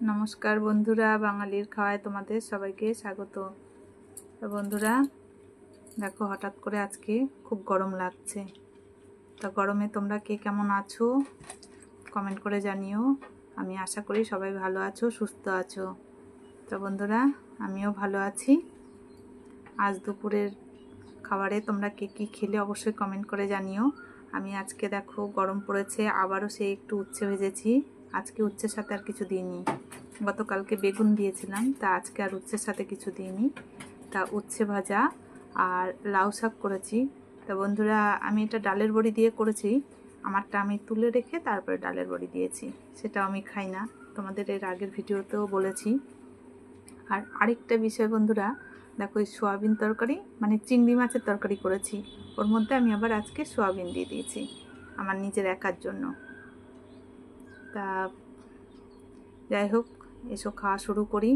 নমস্কার বন্ধুরা, বাঙালির খাওয়ায় তোমাদের সবাইকে স্বাগত। বন্ধুরা, দেখো হঠাৎ করে আজকে খুব গরম লাগছে। তো গরমে তোমরা কে কেমন আছো? কমেন্ট করে জানিও। আমি আশা করি সবাই ভালো আছো, সুস্থ আছো। তো বন্ধুরা, আমিও ভালো আছি। আজ দুপুরের খাবারে তোমরা কে কী খেলে অবশ্যই কমেন্ট করে জানিও। আমি আজকে দেখো গরম পড়েছে, আবারও সে একটু উচ্ছে ভেজেছি। আজকে উচ্ছের সাথে আর কিছু দিইনি। গতকালকে বেগুন দিয়েছিলাম, তা আজকে আর উচ্ছের সাথে কিছু দিইনি। তা উচ্ছে ভাজা আর লাউ শাক করেছি। তা বন্ধুরা, আমি এটা ডালের বড়ি দিয়ে করেছি। আমারটা আমি তুলে রেখে তারপরে ডালের বড়ি দিয়েছি। সেটা আমি খাই না। তোমাদের এর আগের ভিডিওতেও বলেছি। আর আরেকটা বিষয় বন্ধুরা, দেখো এই সোয়াবিন তরকারি মানে চিংড়ি মাছের তরকারি করেছি। ওর মধ্যে আমি আবার আজকে সোয়াবিন দিয়ে দিয়েছি, আমার নিজের একার জন্য। তা যাই হোক এসব খাওয়া শুরু করি।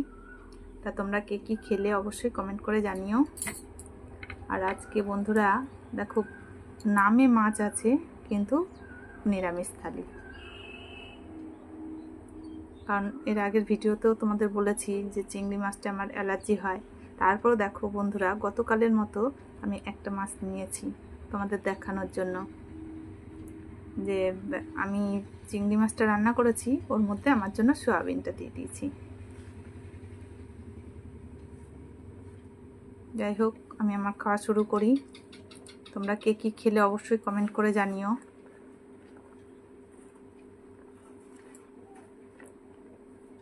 তা তোমরা কে কী খেলে অবশ্যই কমেন্ট করে জানিও। আর আজকে বন্ধুরা, দেখো, নামে মাছ আছে, কিন্তু নিরামিষ থালি। কারণ এর আগের ভিডিওতেও তোমাদের বলেছি যে চিংড়ি মাছটা আমার অ্যালার্জি হয়। তারপরও দেখো বন্ধুরা, গতকালের মতো আমি একটা মাছ নিয়েছি তোমাদের দেখানোর জন্য। যে, আমি চিংড়ি মাছটা রান্না করেছি, ওর মধ্যে আমার জন্য সোয়াবিনটা দিয়ে দিয়েছি। যাই হোক, আমি আমার খাওয়া শুরু করি। তোমরা কে কী খেলে অবশ্যই কমেন্ট করে জানিও।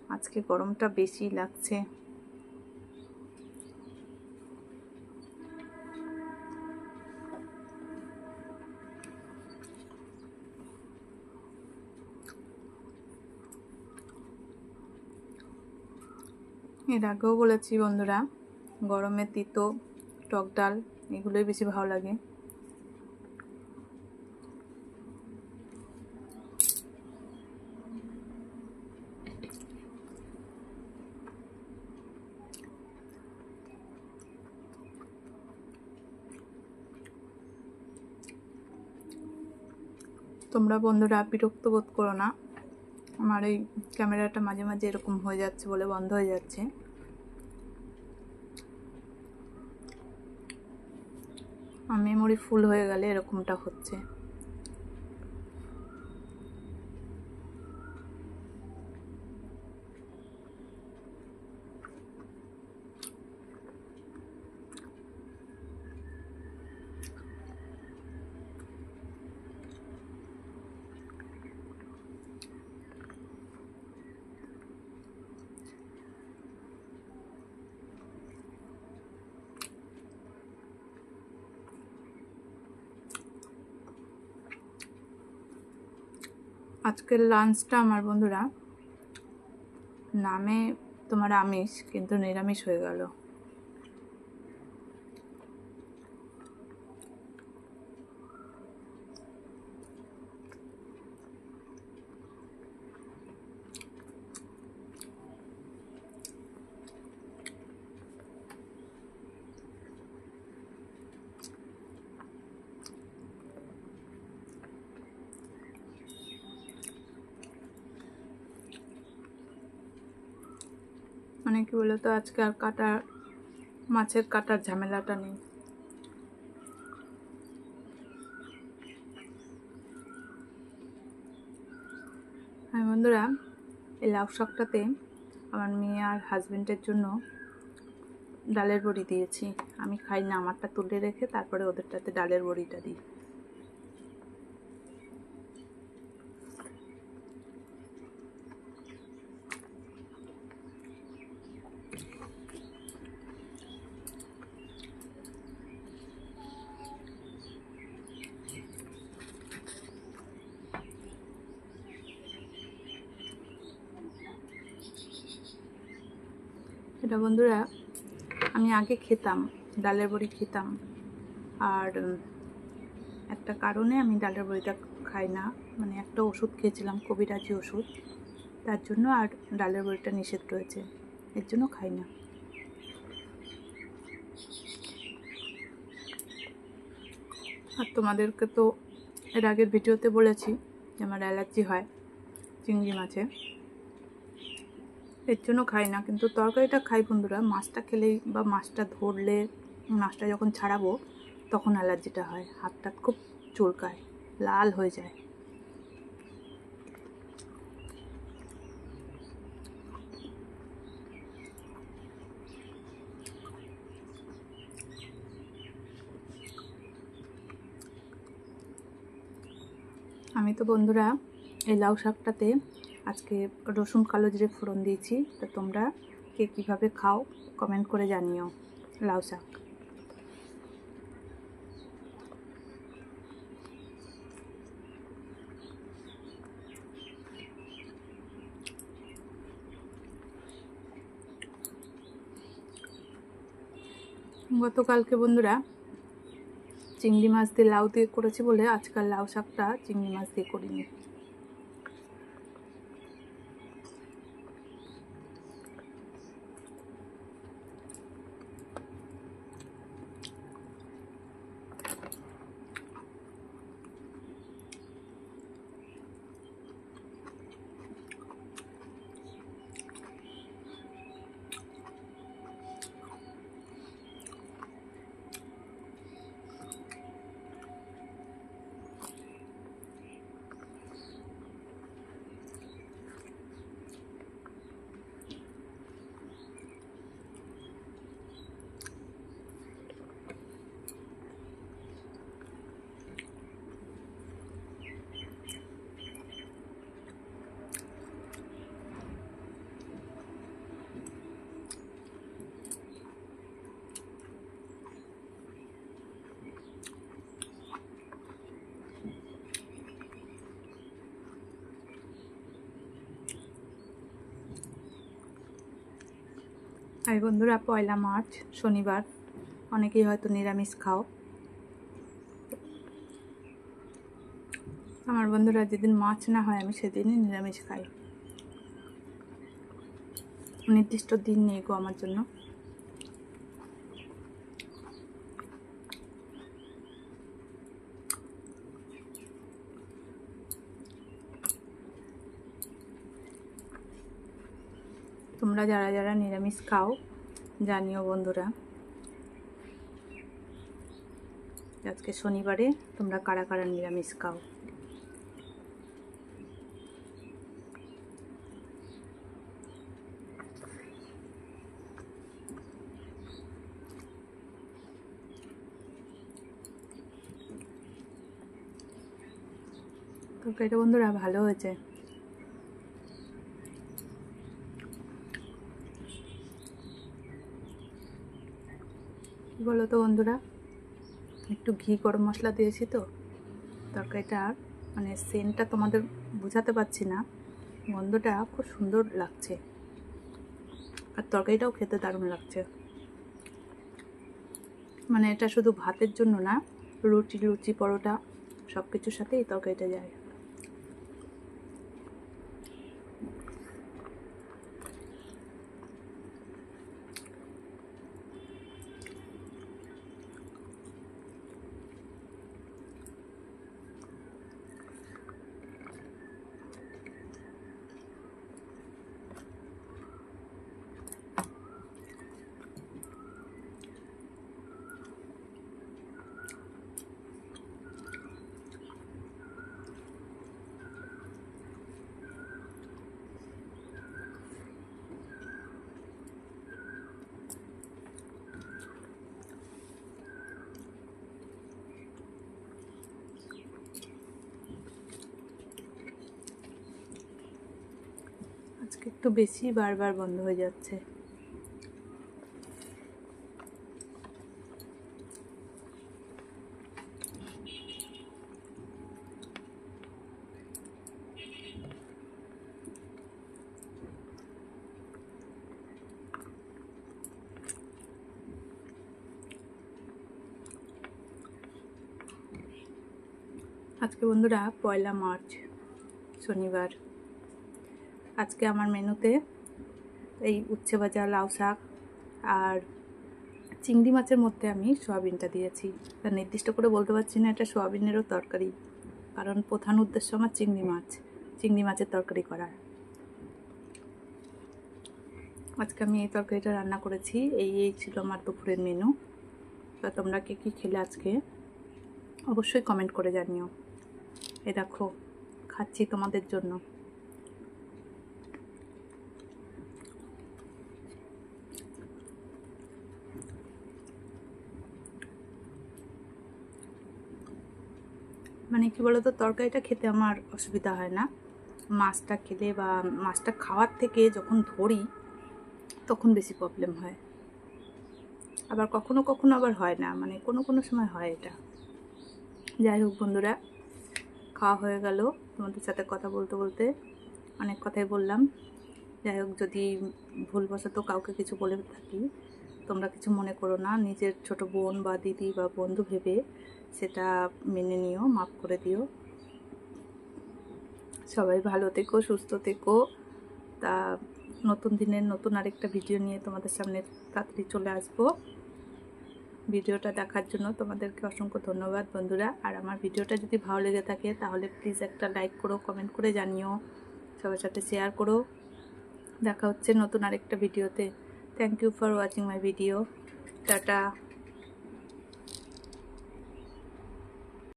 আজকে গরমটা বেশি লাগছে। এর আগেও বলেছি বন্ধুরা, গরমে তিতো, টক ডাল, এগুলোই বেশি ভালো লাগে। তোমরা বন্ধুরা বিরক্ত বোধ করো না, আমার এই ক্যামেরাটা মাঝে মাঝে এরকম হয়ে যাচ্ছে বলে বন্ধ হয়ে যাচ্ছে। মেমোরি ফুল হয়ে গেলে এরকমটা হচ্ছে। আজকের লাঞ্চটা আমার বন্ধুরা নামে তোমার আমিষ কিন্তু নিরামিষ হয়ে গেল। মানে কি বলতো, আজকে আর কাটার, মাছের কাটার ঝামেলাটা নেই। আমি বন্ধুরা, এই লাউ শাকটাতে আমার মেয়ে আর হাজবেন্ডের জন্য ডালের বড়ি দিয়েছি। আমি খাই না, আমারটা তুলে রেখে তারপরে ওদেরটাতে ডালের বড়িটা দিই। এটা বন্ধুরা, আমি আগে খেতাম, ডালের বড়ি খেতাম। আর একটা কারণে আমি ডালের বড়িটা খাই না। মানে একটা ওষুধ খেয়েছিলাম, কবিরাজি ওষুধ। তার জন্য আর ডালের বড়িটা নিষেধ রয়েছে। এর জন্য খাই না। আর তোমাদেরকে তো এর আগের ভিডিওতে বলেছি যে আমার অ্যালার্জি হয়, চিংড়ি মাছে। এর জন্য খাই না, কিন্তু তরকারিটা খাই বন্ধুরা। মাছটা খেলেই বা মাছটা ধরলে, মাছটা যখন ছাড়াবো, তখন অ্যালার্জিটা হয়। হাতটা খুব চুলকায়, লাল হয়ে যায়। আমি তো বন্ধুরা, এই লাউ শাকটাতে আজকে রসুন কালো জিরে ফোড়ন দিয়েছি। তা তোমরা কে কীভাবে খাও কমেন্ট করে জানিও। লাউ শাক। গতকালকে বন্ধুরা চিংড়ি মাছ দিয়ে লাউ দিয়ে করেছি বলে আজকাল লাউ শাকটা চিংড়ি মাছ দিয়ে করিনি। আর বন্ধুরা, পয়লা মার্চ, শনিবার। অনেকেই হয়তো নিরামিষ খাও। আমার বন্ধুরা, যেদিন মাছ না হয়, আমি সেদিনই নিরামিষ খাই। নির্দিষ্ট দিন নেই গো আমার জন্য। তোমরা যারা যারা নিরামিষ খাও, জানিও বন্ধুরা। আজকে শনিবারে তোমরা কারা কারা নিরামিষ খাও? তরকারিটা বন্ধুরা ভালো হয়েছে কী বলো তো বন্ধুরা? একটু ঘি, গরম মশলা দিয়েছি তো। তরকারিটা মানে সেন্টটা তোমাদের বোঝাতে পারছি না। গন্ধটা খুব সুন্দর লাগছে। আর তরকারিটাও খেতে দারুণ লাগছে। মানে এটা শুধু ভাতের জন্য না, রুটি, লুচি, পরোটা সব কিছুর সাথে এই তরকারিটা যায় আজকে একটু বেশি বারবার বন্ধ হয়ে যাচ্ছে। আজকে বন্ধুরা পয়লা মার্চ শনিবার। আজকে আমার মেনুতে এই উচ্ছে ভাজা লাউ শাক আর চিংড়ি মাছের মধ্যে আমি সোয়াবিনটা দিয়েছি। তা নির্দিষ্ট করে বলতে পারছি না, এটা সোয়াবিনেরও তরকারি। কারণ প্রধান উদ্দেশ্য আমার চিংড়ি মাছ, চিংড়ি মাছের তরকারি করার। আজকে আমি এই তরকারিটা রান্না করেছি, এই এই ছিল আমার দুপুরের মেনু। তা তোমরা কে কী খেলে আজকে? অবশ্যই কমেন্ট করে জানিও। এ দেখো, খাচ্ছি তোমাদের জন্য। মানে কি বলতো, তরকারিটা খেতে আমার অসুবিধা হয় না। মাছটা খেলে বা মাছটা খাওয়ার থেকে যখন ধরি, তখন বেশি প্রবলেম হয়। আবার কখনো কখনো আবার হয় না মানে কোনো কোনো সময় হয় এটা। যাই হোক বন্ধুরা, খাওয়া হয়ে গেল। তোমাদের সাথে কথা বলতে বলতে অনেক কথাই বললাম। যাই হোক, যদি ভুলবশত কাউকে কিছু বলে থাকি, তোমরা কিছু মনে করো না। নিজের ছোট বোন বা দিদি বা বন্ধু ভেবে সেটা মেনে নিও, মাফ করে দিও। সবাই ভালো থেকো, সুস্থ থেকো। তা নতুন দিনের নতুন আরেকটা ভিডিও নিয়ে তোমাদের সামনে তাড়াতাড়ি চলে আসব। ভিডিওটা দেখার জন্য তোমাদেরকে অসংখ্য ধন্যবাদ বন্ধুরা। আর আমার ভিডিওটা যদি ভালো লেগে থাকে, তাহলে প্লিজ একটা লাইক করো কমেন্ট করে জানিও। সবার সাথে শেয়ার করো। দেখা হচ্ছে নতুন আরেকটা ভিডিওতে thank you for watching my video tata